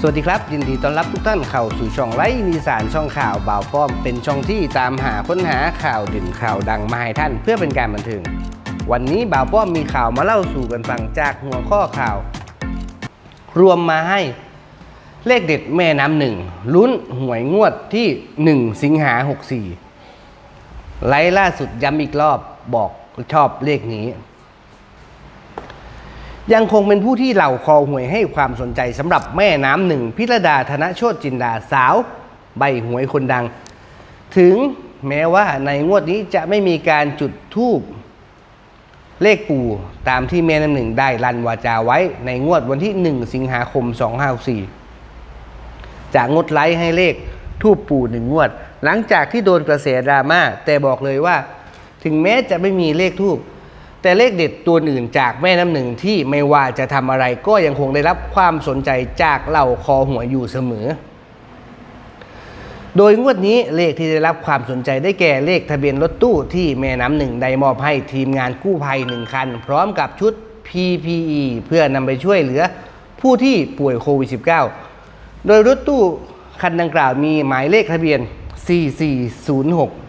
สวัสดีครับ ยินดีต้อนรับทุกท่านเข้าสู่ช่องไลฟ์นิสานช่องข่าวบ่าวป้อม เป็นช่องที่ตามหาค้นหาข่าวเด่นข่าวดังมาให้ท่านเพื่อเป็นการบันเทิงวันนี้บ่าวป้อมมีข่าวมาเล่าสู่กันฟังจากหัวข้อข่าว รวมมาให้เลขเด็ดแม่น้ำหนึ่งลุ้นหวยงวดที่ 1 สิงหา 64 ไลฟ์ล่าสุดย้ำอีกรอบบอกชอบเลขนี้ ยังคงเป็นผู้ที่เหล่าคอหวยให้ความสนใจสำหรับแม่น้ำหนึ่งพิรดาธนโชตจินดาสาว ใบหวยคนดัง ถึงแม้ว่าในงวดนี้จะไม่มีการจุดทูบเลขปู่ตามที่แม่น้ำหนึ่งได้รันวาจาไว้ในงวดวันที่ 1 สิงหาคม 2564จะงดไลค์ให้เลขทูบปู่หนึ่งงวด หลังจากที่โดนกระแสดราม่าแต่บอกเลยว่า ถึงแม้จะไม่มีเลขทูบ แต่เลขเด็ดตัวอื่นจากแม่น้ำหนึ่งที่ไม่ว่าจะทำอะไรก็ยังคงได้รับความสนใจจากเหล่าคอหัวอยู่เสมอ โดยงวดนี้เลขที่ได้รับความสนใจได้แก่เลขทะเบียนรถตู้ที่แม่น้ำหนึ่งได้มอบให้ทีมงานกู้ภัยหนึ่งคัน พร้อมกับชุด PPE เพื่อนำไปช่วยเหลือผู้ที่ป่วยโควิด -19 โดยรถตู้คันดังกล่าวมีหมายเลขทะเบียน 4406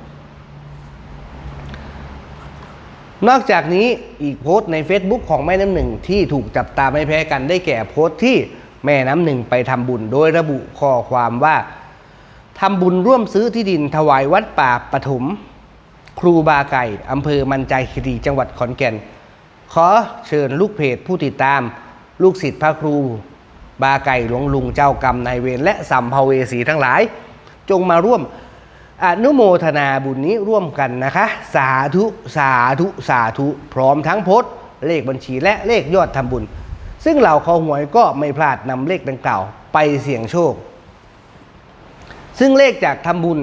นอกจากนี้อีกโพสต์ใน Facebook ของแม่น้ำหนึ่งที่ถูกจับตาไม่แพ้กันได้แก่โพสต์ที่แม่น้ำหนึ่งไปทำบุญโดยระบุข้อความว่าทำบุญร่วมซื้อที่ดินถวายวัดป่าปฐมครูบาไก่อำเภอมันจาคีรีจังหวัดขอนแก่น ขอเชิญลูกเพจผู้ติดตาม ลูกศิษย์พระครู บาไก่หลวงลุงเจ้ากรรมนายเวรและสัมภเวสีทั้งหลาย จงมาร่วม อนุโมทนาบุญนี้ร่วมกันนะคะ สาธุสาธุสาธุพร้อมทั้งโพสเลขบัญชีและเลขยอดทำบุญ ซึ่งเหล่าคอหวยก็ไม่พลาดนำเลขดังกล่าวไปเสี่ยงโชค ซึ่งเลขจากทำบุญ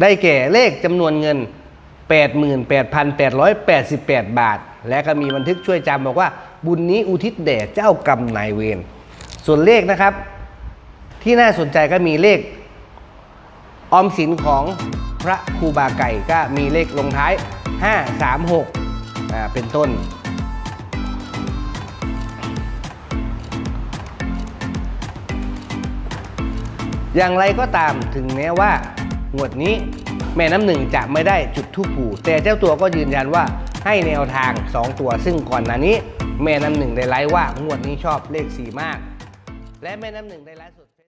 ได้แก่เลขจำนวนเงิน 88,888 บาท และก็มีบันทึกช่วยจำบอกว่า บุญนี้อุทิศแด่เจ้ากรรมนายเวรส่วนเลขนะครับ ที่น่าสนใจก็มีเลข ออมสินของพระครูบาไก่ก็มีเลขลงท้าย 536อ่าเป็นต้น อย่างไรก็ตามถึงแม้ว่า งวดนี้แม่น้ำหนึ่งจะไม่ได้จุดทูปปู่ แต่เจ้าตัวก็ยืนยันว่าให้แนวทาง 2 ตัว ซึ่งก่อนหน้านี้ แม่น้ำหนึ่งได้ไลฟ์ว่างวดนี้ชอบเลข 4 มาก และแม่น้ำหนึ่งได้ไลฟ์สด